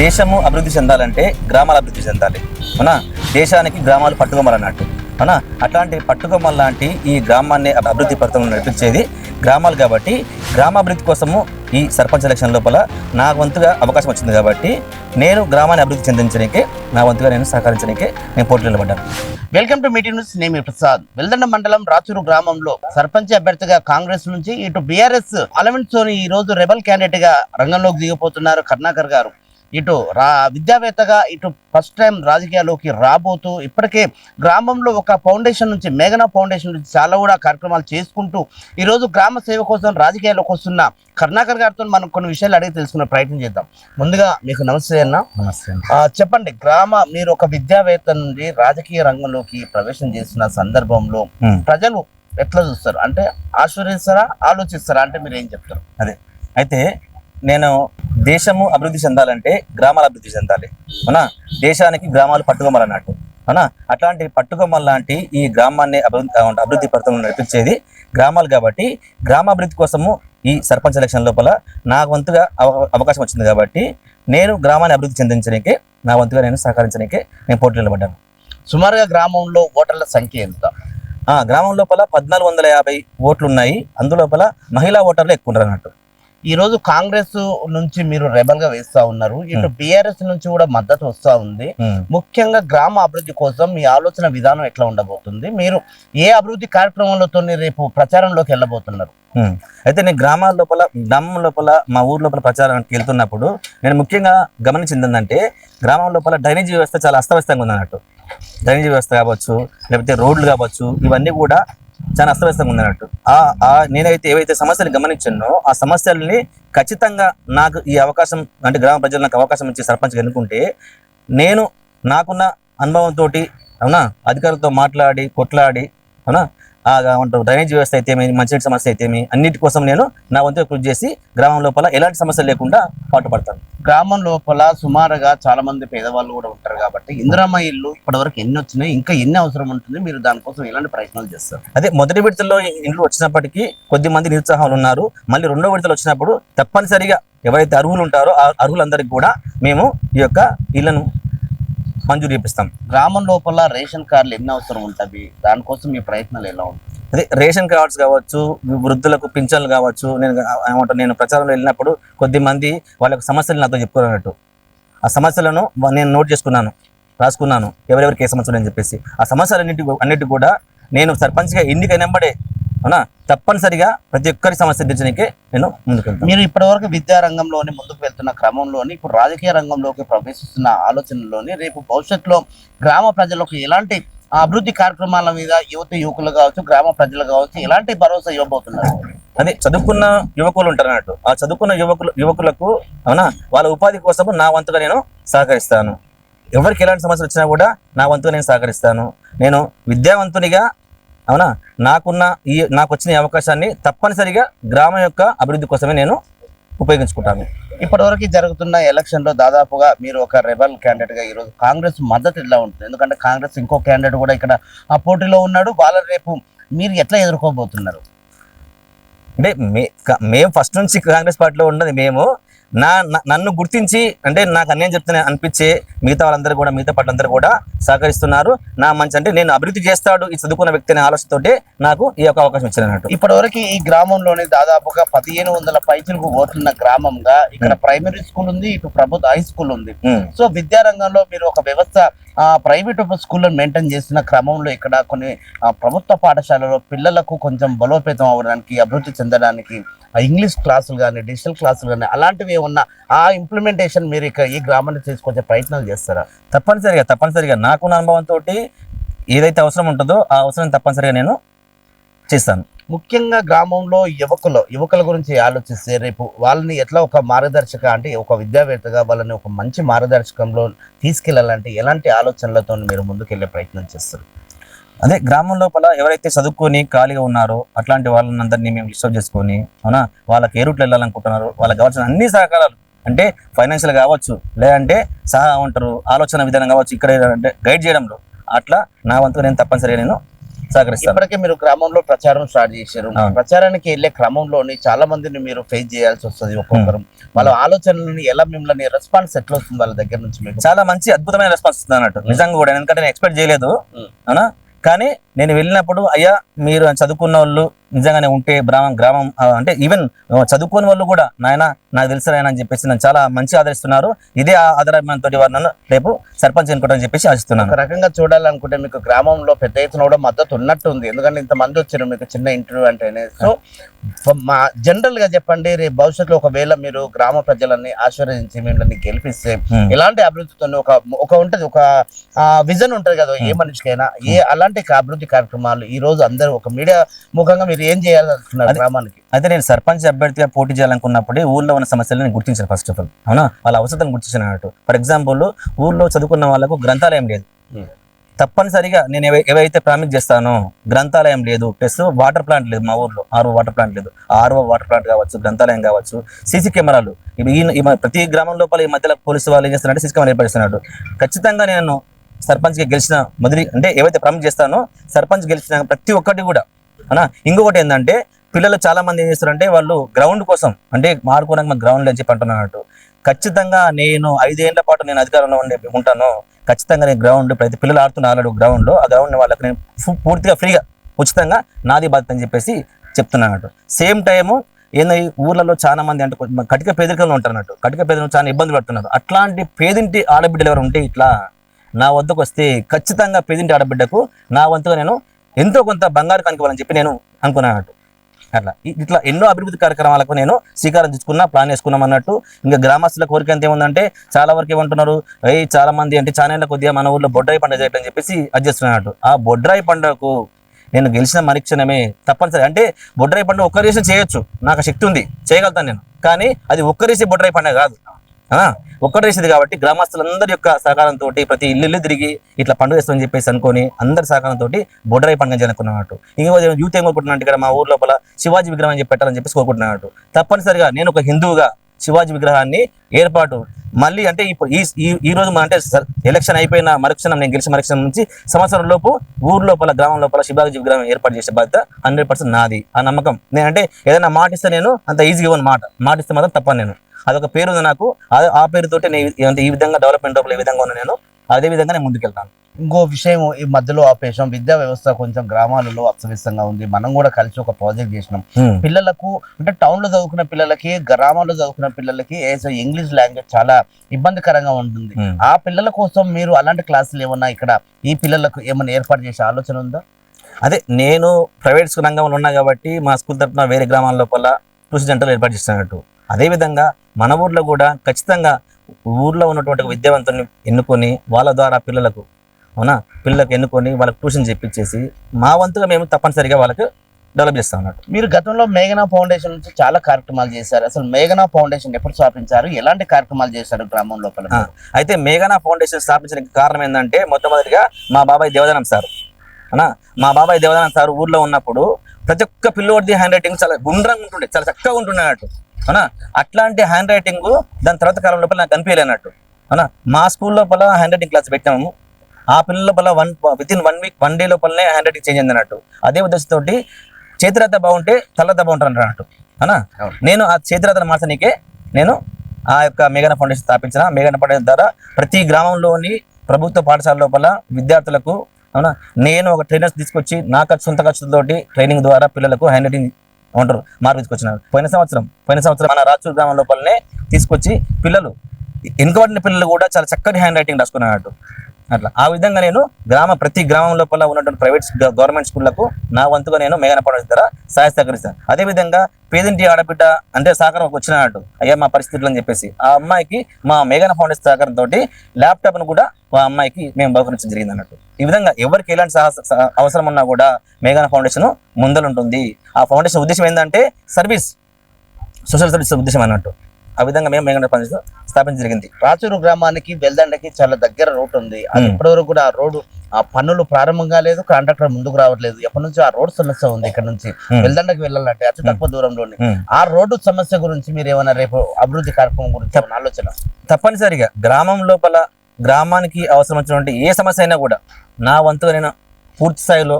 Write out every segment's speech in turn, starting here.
దేశము అభివృద్ధి చెందాలంటే గ్రామాలు అభివృద్ధి చెందాలి. అవునా? దేశానికి గ్రామాలు పట్టుకోమలన్నట్టు అవునా? అట్లాంటి పట్టుకోమల లాంటి ఈ గ్రామాన్ని అభివృద్ధి పథకం నడిపించేది గ్రామాలు కాబట్టి గ్రామాభివృద్ధి కోసము ఈ సర్పంచ్ ఎలక్షన్ లోపల నా వంతుగా అవకాశం వచ్చింది కాబట్టి నేను గ్రామాన్ని అభివృద్ధి చెందించడానికి నా వంతుగా నేను సహకరించడానికి నేను పోటీ నిలబడ్డాను. వెల్కమ్ టు మీటింగ్ న్యూస్ నేమి ప్రసాద్. వెల్దండ మండలం రాచూరు గ్రామంలో సర్పంచ్ అభ్యర్థిగా కాంగ్రెస్ నుంచి ఇటు బీఆర్ఎస్ అలవెంట్ సోని ఈ రోజు రెబల్ క్యాండిడేట్గా రంగంలోకి దిగిపోతున్నారు కర్ణాకర్ గారు. ఇటు రా విద్యావేత్తగా ఇటు ఫస్ట్ టైం రాజకీయాల్లోకి రాబోతూ ఇప్పటికే గ్రామంలో ఒక ఫౌండేషన్ నుంచి మేఘనా ఫౌండేషన్ నుంచి చాలా కూడా కార్యక్రమాలు చేసుకుంటూ ఈ రోజు గ్రామ సేవ కోసం రాజకీయాల్లోకి వస్తున్న కర్ణాకర్ గారితో మనం కొన్ని విషయాలు అడిగి తెలుసుకునే ప్రయత్నం చేద్దాం. ముందుగా మీకు నమస్తే అన్న. నమస్తే చెప్పండి గ్రామ మీరు ఒక విద్యావేత్త నుండి రాజకీయ రంగంలోకి ప్రవేశం చేసిన సందర్భంలో ప్రజలు ఎట్లా చూస్తారు? అంటే ఆశ్చర్యిస్తారా ఆలోచిస్తారా? అంటే మీరు ఏం చెప్తారు? అదే. అయితే నేను దేశము అభివృద్ధి చెందాలంటే గ్రామాలు అభివృద్ధి చెందాలి. అవునా? దేశానికి గ్రామాలు పట్టుకోమలన్నట్టు అవునా? అట్లాంటి పట్టుకోమల లాంటి ఈ గ్రామాన్ని అభివృద్ధి అభివృద్ధి పథకం నడిపించేది గ్రామాలు కాబట్టి గ్రామాభివృద్ధి కోసము ఈ సర్పంచ్ ఎలక్షన్ లోపల నా వంతుగా అవ- అవకాశం వచ్చింది కాబట్టి నేను గ్రామాన్ని అభివృద్ధి చెందించడానికి నా వంతుగా నేను సహకరించడానికి నేను పోటీలో నిలబడ్డాను. సుమారుగా గ్రామంలో ఓటర్ల సంఖ్య ఎంత? ఆ గ్రామం లోపల పద్నాలుగు వందల యాభై ఓట్లు ఉన్నాయి. అందులోపల మహిళా ఓటర్లు ఎక్కువ ఉన్నారు అన్నట్టు. ఈ రోజు కాంగ్రెస్ నుంచి మీరు రెబల్గా వేస్తా ఉన్నారు. ఇటు బిఆర్ఎస్ నుంచి కూడా మద్దతు వస్తా ఉంది. ఉమ్. ముఖ్యంగా గ్రామ అభివృద్ధి కోసం మీ ఆలోచన విధానం ఎట్లా ఉండబోతుంది? మీరు ఏ అభివృద్ధి కార్యక్రమాలతో రేపు ప్రచారంలోకి వెళ్ళబోతున్నారు? ఉమ్. అయితే నేను గ్రామాల లోపల గ్రామం లోపల మా ఊరు లోపల ప్రచారానికి వెళ్తున్నప్పుడు నేను ముఖ్యంగా గమనించింది ఏంటంటే గ్రామం లోపల డ్రైనేజీ వ్యవస్థ చాలా అస్తవ్యస్తంగా ఉంది అన్నట్టు డ్రైనేజీ వ్యవస్థ కావచ్చు లేకపోతే రోడ్లు కావచ్చు ఇవన్నీ కూడా చాలా అస్తవ్యస్తంగా ఉంది అన్నట్టు ఆ ఆ నేనైతే ఏవైతే సమస్యలు గమనించానో ఆ సమస్యల్ని ఖచ్చితంగా నాకు ఈ అవకాశం అంటే గ్రామ ప్రజలు నాకు అవకాశం ఇచ్చి సర్పంచ్ ఎన్నుకుంటే నేను నాకున్న అనుభవంతో అవునా అధికారులతో మాట్లాడి కొట్లాడి అవునా డ్రైనేజ్ వ్యవస్థ అయితేమి మంచినీటి సమస్య అయితేమి అన్నిటి కోసం నేను నా వంతుగా కృషి చేసి గ్రామం లోపల ఎలాంటి సమస్య లేకుండా పాటుపడతాను. గ్రామం లోపల సుమారుగా చాలా మంది పేదవాళ్ళు కూడా ఉంటారు కాబట్టి ఇందిరమ్మ ఇల్లు ఇప్పటివరకు ఎన్ని వచ్చినాయి ఇంకా ఎన్ని అవసరం ఉంటుంది మీరు దానికోసం ఎలాంటి ప్రయత్నాలు చేస్తారు? అదే మొదటి విడతలో ఇండ్లు వచ్చినప్పటికీ కొద్ది మంది నిరుత్సాహాలు ఉన్నారు. మళ్ళీ రెండో విడతలు వచ్చినప్పుడు తప్పనిసరిగా ఎవరైతే అర్హులు ఉంటారో ఆ అర్హులందరికీ కూడా మేము ఈ యొక్క ఇళ్ళను మంజూరు చేపిస్తాం. గ్రామం లోపల రేషన్ కార్డులు ఎన్ని అవసరం ఉంటుంది దానికోసం మీ ప్రయత్నాలు ఎలా ఉంటాయి అదే రేషన్ కార్డ్స్ కావచ్చు వృద్ధులకు పింఛన్లు కావచ్చు నేను ఏమంటారు నేను ప్రచారంలో వెళ్ళినప్పుడు కొద్ది మంది వాళ్ళ సమస్యలు నాతో చెప్పుకున్నట్టు. ఆ సమస్యలను నేను నోట్ చేసుకున్నాను రాసుకున్నాను ఎవరెవరికి ఏ సమస్యలు అని చెప్పేసి. ఆ సమస్యలన్నిటి అన్నిటి కూడా నేను సర్పంచ్గా ఎన్నికైనప్పుడే అవునా? తప్పనిసరిగా ప్రతి ఒక్కరి సమస్య తీర్చడానికే నేను ముందుకెళ్తాను. మీరు ఇప్పటివరకు విద్యా రంగంలోని ముందుకు వెళ్తున్న క్రమంలోని ఇప్పుడు రాజకీయ రంగంలోకి ప్రవేశిస్తున్న ఆలోచనలోని రేపు భవిష్యత్తులో గ్రామ ప్రజలకు ఎలాంటి అభివృద్ధి కార్యక్రమాల మీద యువత యువకులు కావచ్చు గ్రామ ప్రజలు కావచ్చు ఎలాంటి భరోసా ఇవ్వబోతున్నారు? అదే చదువుకున్న యువకులు ఉంటారు అన్నట్టు ఆ చదువుకున్న యువకులు యువకులకు అవునా? వాళ్ళ ఉపాధి కోసము నా వంతుగా నేను సహకరిస్తాను. ఎవరికి ఎలాంటి సమస్యలు వచ్చినా కూడా నా వంతుగా నేను సహకరిస్తాను. నేను విద్యావంతునిగా అవునా? నాకున్న ఈ నాకు వచ్చిన అవకాశాన్ని తప్పనిసరిగా గ్రామం యొక్క అభివృద్ధి కోసమే నేను ఉపయోగించుకుంటాను. ఇప్పటివరకు జరుగుతున్న ఎలక్షన్లో దాదాపుగా మీరు ఒక రెబల్ క్యాండిడేట్గా ఈరోజు కాంగ్రెస్ మద్దతు ఎట్లా ఉంటుంది. ఎందుకంటే కాంగ్రెస్ ఇంకో క్యాండిడేట్ కూడా ఇక్కడ ఆ పోటీలో ఉన్నాడు. వాళ్ళ రేపు మీరు ఎట్లా ఎదుర్కోబోతున్నారు? అంటే మే మేము ఫస్ట్ నుంచి కాంగ్రెస్ పార్టీలో ఉన్నది మేము. నా నన్ను గుర్తించి అంటే నాకు అన్యాయం చెప్తున్నా అనిపించే మిగతా వాళ్ళందరూ కూడా మిగతా పార్టీలందరూ కూడా సహకరిస్తున్నారు. నా మంచి అంటే నేను అభివృద్ధి చేస్తాడు ఈ చదువుకున్న వ్యక్తి అనే ఆలోచనతోటే నాకు ఈ యొక్క అవకాశం ఇచ్చారు అన్నట్టు ఇప్పటివరకు ఈ గ్రామంలోని దాదాపుగా పదిహేను వందల పైచులకు ఓట్లున్న గ్రామంగా ఇక్కడ ప్రైమరీ స్కూల్ ఉంది ఇటు ప్రభుత్వ హై స్కూల్ ఉంది. సో విద్యారంగంలో మీరు ఒక వ్యవస్థ ఆ, ప్రైవేట్ స్కూల్లో మెయింటైన్ చేస్తున్న క్రమంలో ఇక్కడ కొన్ని ప్రభుత్వ పాఠశాలలో పిల్లలకు కొంచెం బలోపేతం అవ్వడానికి అభివృద్ధి చెందడానికి ఇంగ్లీష్ క్లాసులు కానీ డిజిటల్ క్లాసులు కానీ అలాంటివి ఏమన్నా ఆ ఇంప్లిమెంటేషన్ మీరు ఇక్కడ ఈ గ్రామాన్ని తీసుకొచ్చే ప్రయత్నాలు చేస్తారా? తప్పనిసరిగా తప్పనిసరిగా. నాకున్న అనుభవంతో ఏదైతే అవసరం ఉంటుందో ఆ అవసరం తప్పనిసరిగా నేను చేస్తాను. ముఖ్యంగా గ్రామంలో యువకులు యువకుల గురించి ఆలోచిస్తే రేపు వాళ్ళని ఎట్లా ఒక మార్గదర్శక అంటే ఒక విద్యావేత్తగా వాళ్ళని ఒక మంచి మార్గదర్శకంలో తీసుకెళ్ళాలంటే ఎలాంటి ఆలోచనలతో మీరు ముందుకెళ్ళే ప్రయత్నం చేస్తారు? అదే గ్రామం లోపల ఎవరైతే చదువుకొని ఖాళీగా ఉన్నారో అట్లాంటి వాళ్ళని అందరినీ మేము లిస్ట్ చేసుకొని అవునా? వాళ్ళకి ఏ రూట్లో వెళ్ళాలనుకుంటున్నారు వాళ్ళకి కావాల్సిన అన్ని సహకారాలు. అంటే ఫైనాన్షియల్ కావచ్చు లేదంటే సహా ఉంటారు ఆలోచన విధానం కావచ్చు ఇక్కడ అంటే గైడ్ చేయడంలో. అట్లా నా వంతు నేను తప్పనిసరిగా నేను సహకరిస్తాను. ఇప్పటికే మీరు గ్రామంలో ప్రచారం స్టార్ట్ చేశారు. ప్రచారానికి వెళ్ళే క్రమంలోని చాలా మందిని మీరు ఫేస్ చేయాల్సి వస్తుంది ఒక్కొక్కరు. వాళ్ళ ఆలోచనలని ఎలా మిమ్మల్ని రెస్పాన్స్ ఎట్లా వస్తుంది వాళ్ళ దగ్గర నుంచి మీకు? చాలా మంచి అద్భుతమైన రెస్పాన్స్ వస్తుంది అన్నట్టు. నిజంగా కూడా ఎందుకంటే నేను ఎక్స్పెక్ట్ చేయలేదు. అవునా? కానీ నేను వెళ్ళినప్పుడు అయ్యా మీరు చదువుకున్న వాళ్ళు నిజంగానే ఉంటే గ్రామం గ్రామం అంటే ఈవెన్ చదువుకున్న వాళ్ళు కూడా నాయన నాకు తెలుసు నాయన అని చెప్పేసి నన్ను చాలా మంచి ఆదరిస్తున్నారు. ఇదే తోటి వారు నన్ను రేపు సర్పంచ్ ఎన్నుకోవడం చెప్పేసి ఆశిస్తున్నాను. రకంగా చూడాలనుకుంటే మీకు గ్రామంలో పెద్ద ఎత్తున కూడా మద్దతు ఉన్నట్టు ఉంది. ఎందుకంటే ఇంత మంది వచ్చారు మీకు చిన్న ఇంటర్వ్యూ అంటేనే సో మా జనరల్గా చెప్పండి రేపు భవిష్యత్తులో ఒకవేళ మీరు గ్రామ ప్రజలని ఆశీర్వదించి మిమ్మల్ని గెలిపిస్తే. ఎలాంటి అభివృద్ధితో ఒక ఒక ఉంటది ఒక విజన్ ఉంటది కదా ఏ మనిషికైనా ఏ అలాంటి అభివృద్ధి కార్యక్రమాలు ఈ రోజు అందరూ ఒక మీడియా ముఖంగా మీరు ఏం చేయాలనుకుంటున్నారు అదే. గ్రామానికి? అయితే నేను సర్పంచ్ అభ్యర్థిగా పోటీ చేయాలనుకున్నప్పుడే ఊర్లో ఉన్న సమస్యలను నేను గుర్తించాను ఫస్ట్ ఆఫ్ ఆల్ అవునా? వాళ్ళ అవసరం గుర్తించాను అన్నట్టు. ఫర్ ఎగ్జాంపుల్ ఊర్లో చదువుకున్న వాళ్ళకు గ్రంథాలయం లేదు. Hmm. తప్పనిసరిగా నేను ఏవై- ఏవైతే ప్రామిస్ చేస్తానో గ్రంథాలయం లేదు. ప్లస్ వాటర్ ప్లాంట్ లేదు మా ఊర్లో. ఆర్ఓ వాటర్ ప్లాంట్ లేదు. ఆర్ఓ వాటర్ ప్లాంట్ కావచ్చు గ్రంథాలయం కావచ్చు సీసీ కెమెరాలు. ఈ- ప్రతి గ్రామం లోపల ఈ మధ్యలో పోలీసు వాళ్ళు ఏం చేస్తున్నారంటే సీసీ కెమెరా ఏర్పడిస్తున్నారు ఖచ్చితంగా నేను సర్పంచ్గా గెలిచిన మొదటి అంటే ఏవైతే ప్రామిస్ చేస్తానో సర్పంచ్ గెలిచిన ప్రతి ఒక్కటి కూడా అనా ఇంకొకటి ఏంటంటే పిల్లలు చాలా మంది ఏం చేస్తారంటే వాళ్ళు గ్రౌండ్ కోసం అంటే మారుకోవడానికి మన గ్రౌండ్ అని చెప్పి అంటున్నట్టు ఖచ్చితంగా నేను ఐదేళ్ళ పాటు నేను అధికారంలో ఉండే ఉంటాను. ఖచ్చితంగా నేను గ్రౌండ్ ప్రతి పిల్లలు ఆడుతున్న ఆల్రెడీ గ్రౌండ్లో ఆ గ్రౌండ్ వాళ్ళకి నేను పూర్తిగా ఫ్రీగా ఉచితంగా నాది బాధ్యత అని చెప్పేసి చెప్తున్నాను సేమ్ టైము ఏంది ఊర్లలో చాలా మంది అంటే కటిక పేదరికంలో ఉంటారు అన్నట్టు కటిక పేదరికం చాలా ఇబ్బంది పడుతున్నారు. అట్లాంటి పేదింటి ఆడబిడ్డలు ఎవరు ఉంటే ఇట్లా నా వద్దకు వస్తే ఖచ్చితంగా పేదింటి ఆడబిడ్డకు నా వంతుగా నేను ఎంతో కొంత బంగారు కనుకోవాలని చెప్పి నేను అనుకున్నాను అట్లా. ఇట్లా ఎన్నో అభివృద్ధి కార్యక్రమాలకు నేను శ్రీకారం తీసుకున్నా ప్లాన్ చేసుకున్నాం అన్నట్టు. ఇంకా గ్రామస్తుల కోరిక ఎంత ఏముందంటే చాలా వరకు ఏమంటున్నారు అయ్యి చాలా మంది అంటే చాలా కొద్దిగా మన ఊర్లో బొడ్రాయి పండుగ చేయటం చెప్పేసి అడ్జస్ట్ ఆ బొడ్రాయి పండుగకు నేను గెలిచిన మరిక్షణమే తప్పనిసరి. అంటే బొడ్రాయి పండుగ ఒక్క చేయొచ్చు. నాకు ఆ శక్తి ఉంది. చేయగలుగుతాను నేను. కానీ అది ఒక్కరేసి బొడ్రాయి పండుగ కాదు. ఒక్కటి రేసేది కాబట్టి గ్రామస్తులందరి యొక్క సహకారంతో ప్రతి ఇల్లు ఇల్లు తిరిగి ఇట్లా పండుగ చేస్తామని చెప్పేసి అనుకొని అందరి సహకారంతో బొడ్రాయి పండుగ చేయాలనుకున్నట్టు ఇంకో యూత్ ఏం కోరుకుంటున్నట్టు ఇక్కడ మా ఊర్లోపల శివాజీ విగ్రహం అని చెప్పి పెట్టాలని చెప్పేసి కోరుకుంటున్నట్టు తప్పనిసరిగా నేను ఒక హిందువుగా శివాజీ విగ్రహాన్ని ఏర్పాటు మళ్ళీ అంటే ఇప్పుడు ఈ ఈ- ఈ రోజు అంటే ఎలక్షన్ అయిపోయిన మరుక్షణం నేను గెలిచిన మరుక్షణం నుంచి సంవత్సరం లోపు ఊరు లోపల గ్రామం లోపల శివాజీ విగ్రహం ఏర్పాటు చేసే బాధ్యత హండ్రెడ్ పర్సెంట్ నాది ఆ నమ్మకం. నేనంటే ఏదైనా మాటిస్తే నేను అంత ఈజీగా ఇవ్వను మాట. మాటిస్తే మాత్రం తప్పను నేను. అదొక పేరు ఉంది నాకు. ఆ- పేరుతోటి నేను ఈ- అంటే ఈ విధంగా డెవలప్మెంట్ లోపల ఈ విధంగా ఉన్నా నేను అదే విధంగా నేను ముందుకెళ్తాను. ఇంకో విషయం ఈ మధ్యలో ఆపేసాం విద్యా వ్యవస్థ కొంచెం గ్రామాలలో అస్తవ్యస్తంగా ఉంది. మనం కూడా కలిసి ఒక ప్రాజెక్ట్ చేసినాం. పిల్లలకు అంటే టౌన్లో చదువుకున్న పిల్లలకి గ్రామాల్లో చదువుకున్న పిల్లలకి ఇంగ్లీష్ లాంగ్వేజ్ చాలా ఇబ్బందికరంగా ఉంటుంది. ఆ పిల్లల కోసం మీరు అలాంటి క్లాసులు ఏమన్నా ఇక్కడ ఈ పిల్లలకు ఏమన్నా ఏర్పాటు చేసే ఆలోచన ఉందా? అదే నేను ప్రైవేట్ స్కూల్ రంగంలో ఉన్నా కాబట్టి మా స్కూల్ తరఫున వేరే గ్రామాల లోపల ట్యూషన్ సెంటర్లు ఏర్పాటు చేస్తున్నట్టు. అదేవిధంగా మన ఊర్లో కూడా ఖచ్చితంగా ఊర్లో ఉన్నటువంటి ఒక విద్యావంతుల్ని ఎన్నుకొని వాళ్ళ ద్వారా పిల్లలకు అవునా? పిల్లలకు ఎన్నుకొని వాళ్ళకి ట్యూషన్ చెప్పించేసి మా వంతుగా మేము తప్పనిసరిగా వాళ్ళకి డెవలప్ చేస్తాం అన్నట్టు మీరు గతంలో మేఘనా ఫౌండేషన్ నుంచి చాలా కార్యక్రమాలు చేశారు. అసలు మేఘనా ఫౌండేషన్ ఎప్పుడు స్థాపించారు? ఎలాంటి కార్యక్రమాలు చేశారు గ్రామం లోపల? అయితే మేఘనా ఫౌండేషన్ స్థాపించడానికి కారణం ఏంటంటే మొట్టమొదటిగా మా బాబాయ్ దేవదానం సార్ అనా మా బాబాయ్ దేవదానం సార్ ఊర్లో ఉన్నప్పుడు ప్రతి ఒక్క పిల్లోడిది హ్యాండ్ రైటింగ్ చాలా గుండ్రంగా ఉంటుండే చాలా చక్కగా ఉంటుండే అన్నట్టు. అవునా? అట్లాంటి హ్యాండ్ రైటింగ్ దాని తర్వాత కాలం లోపల నాకు కనిపించలే అన్నట్టు. అవునా? మా స్కూల్ లోపల హ్యాండ్ రైటింగ్ క్లాస్ పెట్టాము ఆ పిల్లల లోపల one with in one week one day లోపలనే హ్యాండ్ రైటింగ్ చేంజ్ అయింది అన్నట్టు. అదే ఉద్దేశంతోటి చేతిరాత బాగుంటే తలరాత బాగుంటారు అన్నట్టు. అవునా? అవును. నేను ఆ చేతిరాతను మార్చనీకే నేను ఆ యొక్క మేఘన ఫౌండేషన్ స్థాపించిన. మేఘన ఫౌండేషన్ ద్వారా ప్రతి గ్రామంలోని ప్రభుత్వ పాఠశాల లోపల విద్యార్థులకు అవునా? నేను ఒక ట్రైనర్స్ తీసుకొచ్చి నా ఖర్చు సొంత ఖర్చులతోటి ట్రైనింగ్ ద్వారా పిల్లలకు హ్యాండ్ రైటింగ్ ఉంటారు. మార్పు తీసుకొచ్చినారు పోయిన సంవత్సరం పోయిన సంవత్సరం మన రాచూర్ గ్రామం లోపలనే తీసుకొచ్చి పిల్లలు వెనుకబడిన పిల్లలు కూడా చాలా చక్కటి హ్యాండ్ రైటింగ్ రాసుకున్నాడు అట్లా. ఆ విధంగా నేను గ్రామ ప్రతి గ్రామం లోపల ఉన్నటువంటి ప్రైవేట్ గవర్నమెంట్ స్కూళ్ళకు నా వంతుగా నేను మేఘన ఫౌండేషన్ ద్వారా సహాయ సహకరిస్తాను అదే విధంగా పేదింటి ఆడబిడ్డ అంటే సహకారం వచ్చినట్టు అయ్యా మా పరిస్థితులు అని చెప్పేసి ఆ అమ్మాయికి మా మేఘన ఫౌండేషన్ సహకారంతో ల్యాప్టాప్ను కూడా మా అమ్మాయికి మేము బహుకరించడం జరిగింది అన్నట్టు. ఈ విధంగా ఎవరికి ఎలాంటి అవసరం ఉన్నా కూడా మేఘన ఫౌండేషన్ ముందలుంటుంది. ఆ ఫౌండేషన్ ఉద్దేశం ఏంటంటే సర్వీస్ సోషల్ సర్వీస్ ఉద్దేశం అన్నట్టు. ఆ విధంగా మేము మేఘన ఫౌండేషన్ స్థాపించడం జరిగింది. రాచూరు గ్రామానికి వెల్దండకి చాలా దగ్గర రోడ్ ఉంది. అది. ఇప్పటివరకు కూడా ఆ రోడ్డు ఆ పనులు ప్రారంభం కాలేదు కాంట్రాక్టర్ ముందుకు రావట్లేదు. ఎప్పటి నుంచి ఆ రోడ్ సమస్య ఉంది ఇక్కడ నుంచి. వెల్దండకి వెళ్ళాలంటే అతి తక్కువ దూరంలోనే. ఆ రోడ్డు సమస్య గురించి మీరు ఏమైనా రేపు అభివృద్ధి కార్యక్రమం గురించి ఆలోచన? తప్పనిసరిగా గ్రామం లోపల గ్రామానికి అవసరం వచ్చినటువంటి ఏ సమస్య అయినా కూడా నా వంతుగా నేను పూర్తి స్థాయిలో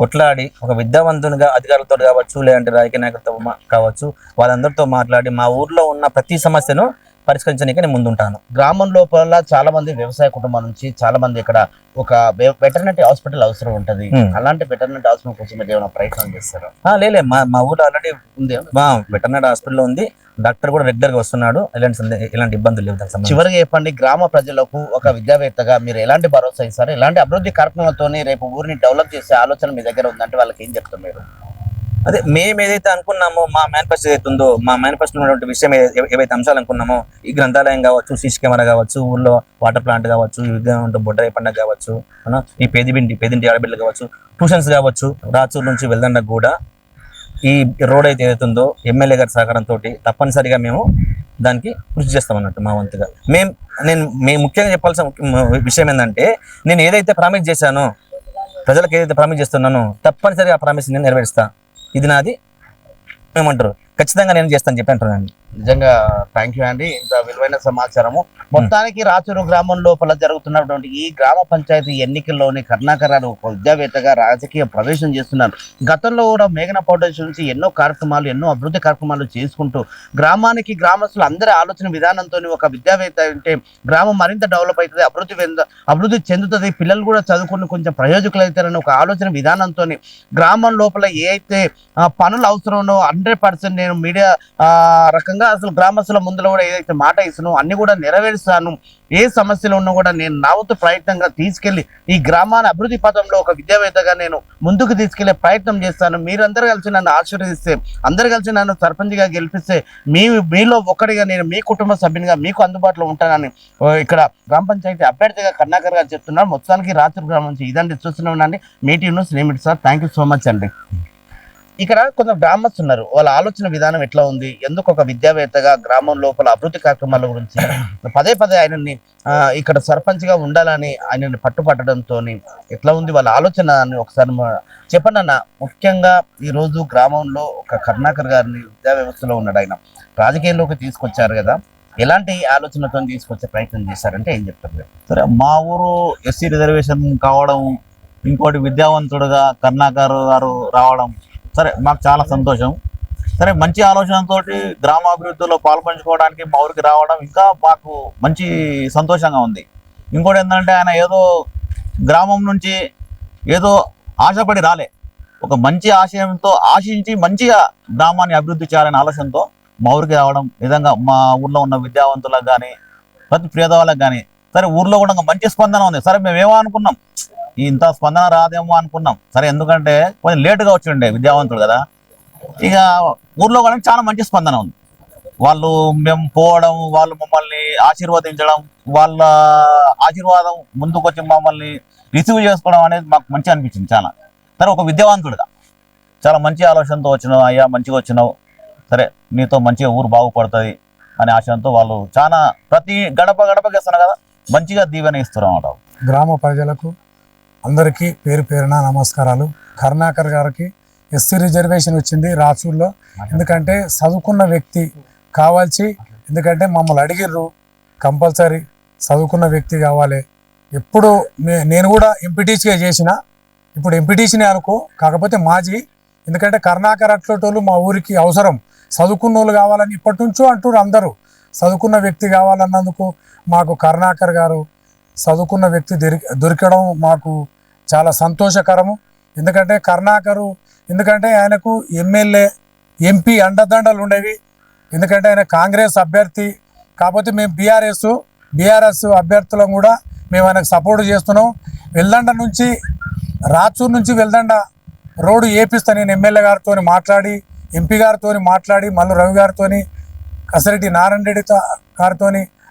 కొట్లాడి ఒక విద్యావంతునిగా అధికారులతో కావచ్చు లేదంటే రాజకీయ నాయకులతో మా- కావచ్చు వాళ్ళందరితో మాట్లాడి మా ఊర్లో ఉన్న ప్రతి సమస్యను పరిష్కరించడానికి నేను ముందుంటాను. గ్రామం లోపల చాలా మంది వ్యవసాయ కుటుంబం నుంచి చాలా మంది ఇక్కడ ఒక వెటర్నరీ హాస్పిటల్ అవసరం ఉంటది. అలాంటి వెటర్నరీ హాస్పిటల్ కోసం మీరు ఏమైనా ప్రయత్నం చేస్తారా? లేలే మా మా ఊర్లో ఆల్రెడీ ఉంది. మా వెటర్నరీ హాస్పిటల్ ఉంది. డాక్టర్ కూడా రెగ్యులర్గా వస్తున్నాడు. ఎలాంటి సందే- ఎలాంటి ఇబ్బందులు లేవు. చివరిగా చెప్పండి గ్రామ ప్రజలకు ఒక విద్యావేత్తగా మీరు ఎలాంటి భరోసా ఇస్తారు? ఎలాంటి అభివృద్ధి కార్యక్రమాలతో రేపు ఊరిని డెవలప్ చేసే ఆలోచన మీ దగ్గర ఉందంటే వాళ్ళకి ఏం చెప్తారు మీరు? అదే మేము ఏదైతే అనుకున్నామో మా మేనిఫెస్టో ఏదైతే ఉందో మా మేనిఫెస్టో ఉన్నటువంటి విషయం ఏవైతే అంశాలు అనుకున్నామో ఈ గ్రంథాలయం కావచ్చు సీసీ కెమెరా కావచ్చు ఊళ్ళో వాటర్ ప్లాంట్ కావచ్చు ఈ విగ్రహం బొడ్డరాయి పండుగ కావచ్చు ఈ పేదిబిండి పేదింటి ఆడబిడ్డలు కావచ్చు ట్యూషన్స్ కావచ్చు రాచూరు నుంచి వెళ్దండకు కూడా ఈ రోడ్ అయితే ఏదైతే ఉందో ఎమ్మెల్యే గారి సహకారంతో తప్పనిసరిగా మేము దానికి కృషి చేస్తాం అన్నట్టు మా వంతుగా. మేము నేను మేము ముఖ్యంగా చెప్పాల్సిన ముఖ్య- విషయం ఏంటంటే నేను ఏదైతే ప్రామిస్ చేశానో ప్రజలకు ఏదైతే ప్రామిస్ చేస్తున్నానో తప్పనిసరిగా ఆ ప్రామిస్ నేను నెరవేరుస్తాను ఇది నాది. ఏమంటారు? ఖచ్చితంగా నేను చేస్తాను చెప్పి అంటున్నాను. నిజంగా థ్యాంక్ యూ అండి. ఇంత విలువైన సమాచారము. మొత్తానికి రాచూరు గ్రామం లోపల జరుగుతున్నటువంటి ఈ గ్రామ పంచాయతీ ఎన్నికల్లోని కర్ణాకర్ ఒక విద్యావేత్తగా రాజకీయ ప్రవేశం చేస్తున్నారు. గతంలో కూడా మేఘన ఫౌండేషన్ నుంచి ఎన్నో కార్యక్రమాలు ఎన్నో అభివృద్ధి కార్యక్రమాలు చేసుకుంటూ గ్రామానికి గ్రామస్తులు అందరి ఆలోచన విధానంతో ఒక విద్యావేత్త అంటే గ్రామం మరింత డెవలప్ అవుతుంది అభివృద్ధి అభివృద్ధి చెందుతుంది. పిల్లలు కూడా చదువుకుని కొంచెం ప్రయోజకులు అవుతారని ఒక ఆలోచన విధానంతో గ్రామం లోపల ఏ అయితే పనులు అవసరమో హండ్రెడ్ పర్సెంట్ నేను మీడియా రకంగా అసలు గ్రామస్తుల ముందులో కూడా ఏదైతే మాట ఇస్తున్నావు అన్ని కూడా నెరవేరుస్తాను ఏ సమస్యలు ఉన్నా కూడా నేను నా వంతు ప్రయత్నంగా తీసుకెళ్ళి ఈ గ్రామాన్ని అభివృద్ధి పథంలో ఒక విద్యావేత్తగా నేను ముందుకు తీసుకెళ్ళే ప్రయత్నం చేస్తాను. మీరందరూ కలిసి నన్ను ఆశీర్వదిస్తే అందరు కలిసి నన్ను సర్పంచ్గా గెలిపిస్తే మీ మీలో ఒక్కడిగా నేను మీ కుటుంబ సభ్యునిగా మీకు అందుబాటులో ఉంటానని ఇక్కడ గ్రామ పంచాయతీ అభ్యర్థిగా కర్ణాకర్ గారు చెప్తున్నారు. మొత్తానికి రాత్రి గ్రామం నుంచి ఇదండి చూస్తూనే అండి మీటి news sir. Thank you so much అండి. ఇక్కడ కొంత గ్రామస్తులు ఉన్నారు. వాళ్ళ ఆలోచన విధానం ఎట్లా ఉంది? ఎందుకు ఒక విద్యావేత్తగా గ్రామం లోపల అభివృద్ధి కార్యక్రమాల గురించి పదే పదే ఆయనని ఇక్కడ సర్పంచ్గా ఉండాలని ఆయనని పట్టుపట్టడంతో ఎట్లా ఉంది వాళ్ళ ఆలోచన అని ఒకసారి చెప్పండి అన్న. ముఖ్యంగా ఈరోజు గ్రామంలో ఒక కర్ణాకర్ గారిని విద్యా వ్యవస్థలో ఉన్నాడు ఆయన. రాజకీయంలోకి తీసుకొచ్చారు కదా. ఎలాంటి ఆలోచనతో తీసుకొచ్చే ప్రయత్నం చేశారంటే ఏం చెప్తారు సరే మా ఊరు ఎస్సీ రిజర్వేషన్ కావడం ఇంకోటి విద్యావంతుడుగా కర్ణాకర్ గారు రావడం సరే మాకు చాలా సంతోషం. సరే మంచి ఆలోచనతో గ్రామాభివృద్ధిలో పాల్పంచుకోవడానికి మా ఊరికి రావడం ఇంకా మాకు మంచి సంతోషంగా ఉంది. ఇంకోటి ఏంటంటే ఆయన ఏదో గ్రామం నుంచి ఏదో ఆశపడి రాలే. ఒక మంచి ఆశయంతో ఆశించి మంచిగా గ్రామాన్ని అభివృద్ధి చేయాలనే ఆలోచనతో మా ఊరికి రావడం నిజంగా మా ఊర్లో ఉన్న విద్యావంతులకు కానీ ప్రతి పేదవాళ్ళకి కానీ సరే ఊర్లో కూడా ఇంకా మంచి స్పందన ఉంది. సరే మేము ఏమనుకున్నాం? అనుకున్నాం ఇంత స్పందన రాదేమో అనుకున్నాం. సరే ఎందుకంటే కొంచెం లేటుగా వచ్చిండే విద్యావంతుడు కదా. ఇక ఊర్లో కూడా చాలా మంచి స్పందన ఉంది. వాళ్ళు మేము పోవడం వాళ్ళు మమ్మల్ని ఆశీర్వదించడం వాళ్ళ ఆశీర్వాదం ముందుకు వచ్చి మమ్మల్ని రిసీవ్ చేసుకోవడం అనేది మాకు మంచి అనిపించింది చాలా. సరే ఒక విద్యావంతుడుగా చాలా మంచి ఆలోచనతో వచ్చినావు అయ్యా మంచిగా వచ్చినావు. సరే నీతో మంచిగా ఊరు బాగుపడుతుంది అనే ఆశయంతో వాళ్ళు చాలా ప్రతి గడప గడపకి ఇస్తున్నారు కదా. మంచిగా దీవెన ఇస్తారు అన్నమాట గ్రామ ప్రజలకు అందరికీ పేరు పేరున నమస్కారాలు. కరుణాకర్ గారికి ఎస్సీ రిజర్వేషన్ వచ్చింది రాచూర్లో. ఎందుకంటే చదువుకున్న వ్యక్తి కావాల్సి ఎందుకంటే మమ్మల్ని అడిగిర్రు కంపల్సరీ చదువుకున్న వ్యక్తి కావాలి. ఎప్పుడు నేను కూడా ఎంపీటీసీగా చేసిన ఇప్పుడు ఎంపీటీసీనే అనుకో కాకపోతే మాజీ. ఎందుకంటే కర్ణాకర్ అట్లటోళ్ళు మా ఊరికి అవసరం. చదువుకున్న వాళ్ళు కావాలని ఇప్పటి నుంచో అంటారు అందరూ. చదువుకున్న వ్యక్తి కావాలన్నందుకు మాకు కరుణాకర్ గారు చదువుకున్న వ్యక్తి దొరికడం మాకు చాలా సంతోషకరము. ఎందుకంటే కరుణాకరు ఎందుకంటే ఆయనకు ఎమ్మెల్యే ఎంపీ అండదండలు ఉండేవి. ఎందుకంటే ఆయన కాంగ్రెస్ అభ్యర్థి. కాకపోతే మేము బీఆర్ఎస్ బీఆర్ఎస్ అభ్యర్థులను కూడా మేము ఆయనకు సపోర్ట్ చేస్తున్నాం. వెల్దండ నుంచి రాచూర్ నుంచి వెల్దండ రోడ్డు ఏపిస్తా నేను ఎమ్మెల్యే గారితో మాట్లాడి ఎంపీ గారితో మాట్లాడి మల్లు రవి గారితో కసిరెడ్డి నారాయణ రెడ్డితో గారితో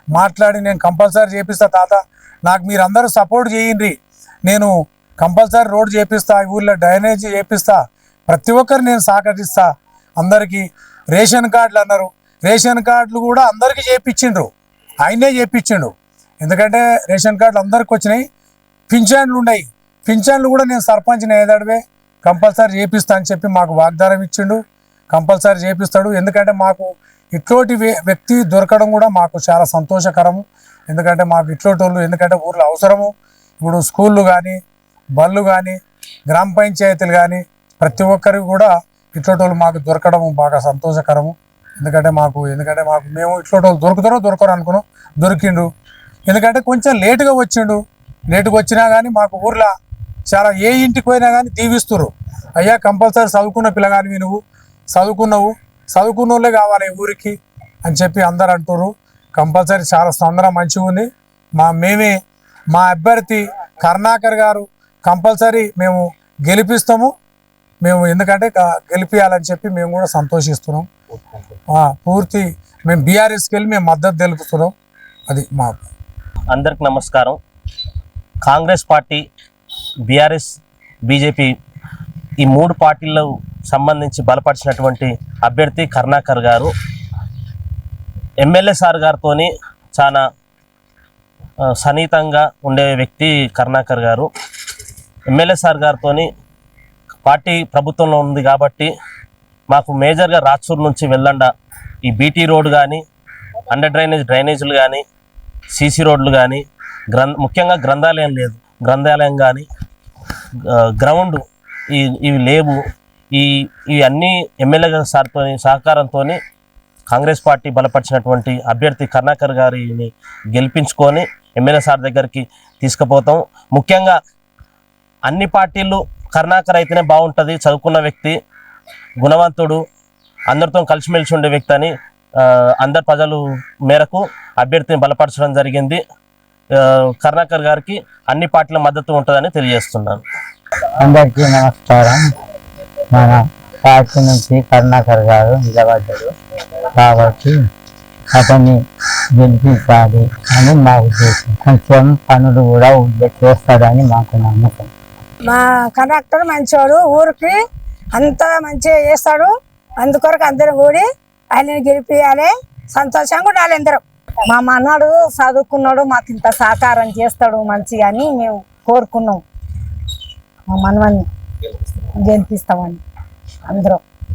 మాట్లాడి నేను కంపల్సరీ చేపిస్తా తాత. నాకు మీరు అందరూ సపోర్ట్ చేయండి. నేను కంపల్సరీ రోడ్ చేపిస్తా ఈ ఊర్లో డ్రైనేజ్ చేపిస్తా ప్రతి ఒక్కరు నేను సహకరిస్తా. అందరికీ రేషన్ కార్డులు అన్నారు. రేషన్ కార్డులు కూడా అందరికీ చేపించిండ్రు ఆయనే చేపించిండు ఎందుకంటే రేషన్ కార్డులు అందరికి వచ్చినాయి. పింఛన్లు ఉన్నాయి. పింఛన్లు కూడా నేను సర్పంచ్ని ఏదాడివే కంపల్సరీ చేపిస్తా అని చెప్పి మాకు వాగ్దానం ఇచ్చిండు. కంపల్సరీ చేపిస్తాడు. ఎందుకంటే మాకు ఇట్లాంటి వ్యక్తి దొరకడం కూడా మాకు చాలా సంతోషకరము. ఎందుకంటే మాకు ఇట్లటోళ్ళు ఎందుకంటే ఊర్లో అవసరము. ఇప్పుడు స్కూళ్ళు కానీ బళ్ళు కానీ గ్రామ పంచాయతీలు కానీ ప్రతి ఒక్కరికి కూడా ఇట్లోటోళ్ళు మాకు దొరకడం బాగా సంతోషకరము. ఎందుకంటే మాకు ఎందుకంటే మాకు మేము ఇట్లోటోళ్ళు దొరుకుతారో దొరకరు అనుకున్నాం దొరికిండు ఎందుకంటే కొంచెం లేటుగా వచ్చిండు లేటుగా వచ్చినా కానీ మాకు ఊర్లో చాలా ఏ ఇంటికి పోయినా కానీ దీవిస్తురు అయ్యా కంపల్సరీ చదువుకున్న పిల్లగానివి నువ్వు చదువుకున్నావు చదువుకున్న వాళ్ళే కావాలి ఊరికి అని చెప్పి అందరు అంటున్నారు కంపల్సరీ చాలా స్పందన మంచిగా ఉంది. మా మేమే మా అభ్యర్థి కరుణాకర్ గారు కంపల్సరీ మేము గెలిపిస్తాము. మేము ఎందుకంటే క- గెలిపియాలని చెప్పి మేము కూడా సంతోషిస్తున్నాం. పూర్తి మేము బీఆర్ఎస్కి వెళ్ళి మేము మద్దతు తెలుపుతున్నాం. అది మా అందరికి నమస్కారం. కాంగ్రెస్ పార్టీ బీఆర్ఎస్ బీజేపీ ఈ మూడు పార్టీలకు సంబంధించి బలపరిచినటువంటి అభ్యర్థి కరుణాకర్ గారు. ఎమ్మెల్యే సార్ గారితో చాలా సన్నిహితంగా ఉండే వ్యక్తి కరుణాకర్ గారు. ఎమ్మెల్యే సార్ గారితో పార్టీ ప్రభుత్వంలో ఉంది కాబట్టి మాకు మేజర్గా రాచూర్ నుంచి వెళ్ళండ ఈ బీటీ రోడ్ కానీ అండర్ డ్రైనేజ్ డ్రైనేజీలు కానీ సీసీ రోడ్లు కానీ గ్రం ముఖ్యంగా గ్రంథాలయం లేదు. గ్రంథాలయం కానీ గ్రౌండ్ ఈ ఇవి లేవు. ఈ ఇవన్నీ ఎమ్మెల్యే సార్తో సహకారంతో కాంగ్రెస్ పార్టీ బలపరిచినటువంటి అభ్యర్థి కర్ణాకర్ గారిని గెలిపించుకొని ఎమ్మెల్యే సార్ దగ్గరికి తీసుకుపోతాం. ముఖ్యంగా అన్ని పార్టీలు కర్ణాకర్ అయితేనే బాగుంటుంది చదువుకున్న వ్యక్తి గుణవంతుడు అందరితో కలిసిమెలిసి ఉండే వ్యక్తి అని అందరు ప్రజలు మేరకు అభ్యర్థిని బలపరచడం జరిగింది. కర్ణాకర్ గారికి అన్ని పార్టీల మద్దతు ఉంటుందని తెలియజేస్తున్నాను. అందరికీ నమస్కారం. మన కాశీ నుంచి కరుణాకర్ గారు నిలబడ్డాడు. కాబట్టి అతన్ని గెలిపించాలి అని మా ఉద్దేశం కొంచెం పనులు కూడా చేస్తాడని మాకు నమ్మకం. మా కండక్టర్ మంచోడు ఊరికి అంతా మంచిగా చేస్తాడు. అందుకొరకు అందరూ కూడి ఆయనని గెలిపియాలి. సంతోషంగా ఉండాలి అందరం. మా మన్నాడు చదువుకున్నాడు మాకు ఇంత సహకారం చేస్తాడు మంచిగా అని మేము కోరుకున్నాం. మా మనవని గెలిపిస్తామని. అందరం